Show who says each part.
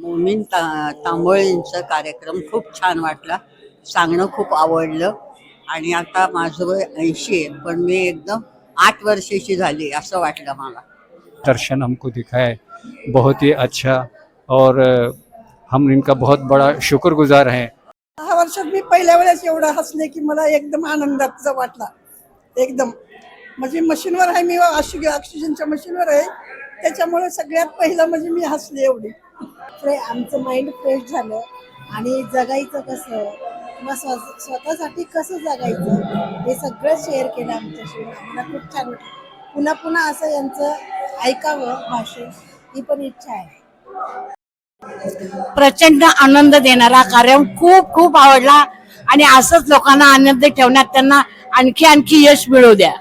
Speaker 1: मोमीन ता तांबोळींचा कार्यक्रम खूप छान वाटला. सांगणं खूप आवडलं. आणि आता माझं वय ऐंशी आहे पण मी एकदम आठ वर्षाची झाली असं वाटलं मला.
Speaker 2: दर्शन हमको दिखाए बहुत ही अच्छा और हम इनका बहुत बड़ा शुक्रगुजार हैं।
Speaker 3: दहा वर्षात मी पहिल्या वेळेस एवढं हसले की मला एकदम आनंदाचा वाटला. एकदम. म्हणजे मशीनवर आहे मी ऑक्सिजन ऑक्सिजनच्या मशीनवर आहे त्याच्यामुळे सगळ्यात पहिलं म्हणजे मी हसले एवढी.
Speaker 4: फ्रे आमचं माइंड फ्रेश झालं. आणि जगायचं कसं? किंवा स्व स्वतःसाठी कसं जगायचं? हे सगळं शेअर केलं आमच्याशी. आम्हाला खूप छान वाटलं. पुन्हा पुन्हा असं यांचं ऐकावं भाषण. ही पण इच्छा आहे.
Speaker 5: प्रचंड आनंद देणारा कार्यक्रम खूप खूप आवडला. आणि असंच लोकांना आनंद ठेवण्यात त्यांना आणखी आणखी यश मिळू द्या.